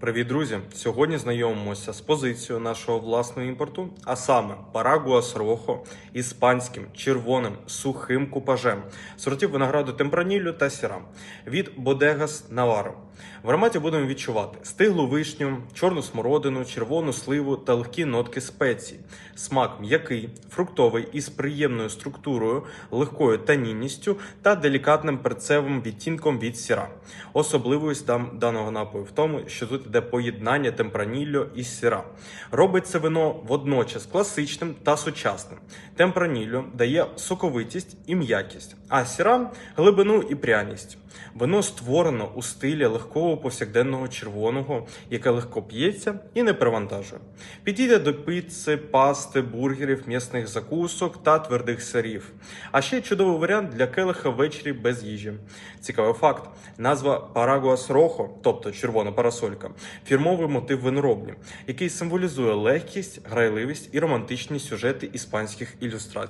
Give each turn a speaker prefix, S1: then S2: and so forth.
S1: Привіт, друзі! Сьогодні знайомимося з позицією нашого власного імпорту, а саме Парагуас Рохо іспанським червоним сухим купажем сортів винограду Темпраніллю та Сіра від Бодегас Наваро. В ароматі будемо відчувати стиглу вишню, чорну смородину, червону сливу та легкі нотки спецій. Смак м'який, фруктовий із приємною структурою, легкою танінністю та делікатним перцевим відтінком від сіра. Особливість даного напою в тому, що тут йде поєднання темпраніллю і сіра. Робить це вино водночас класичним та сучасним. Темпраніллю дає соковитість і м'якість, а сіра глибину і пряність. Вино створено у стилі легкого повсякденного червоного, яке легко п'ється і не перевантажує. Підійде до піци, пасти, бургерів, м'ясних закусок та твердих сирів. А ще чудовий варіант для келиха ввечері без їжі. Цікавий факт: назва Парагуас Рохо, тобто червона парасолька, фірмовий мотив винороблі, який символізує легкість, грайливість і романтичні сюжети іспанських illustration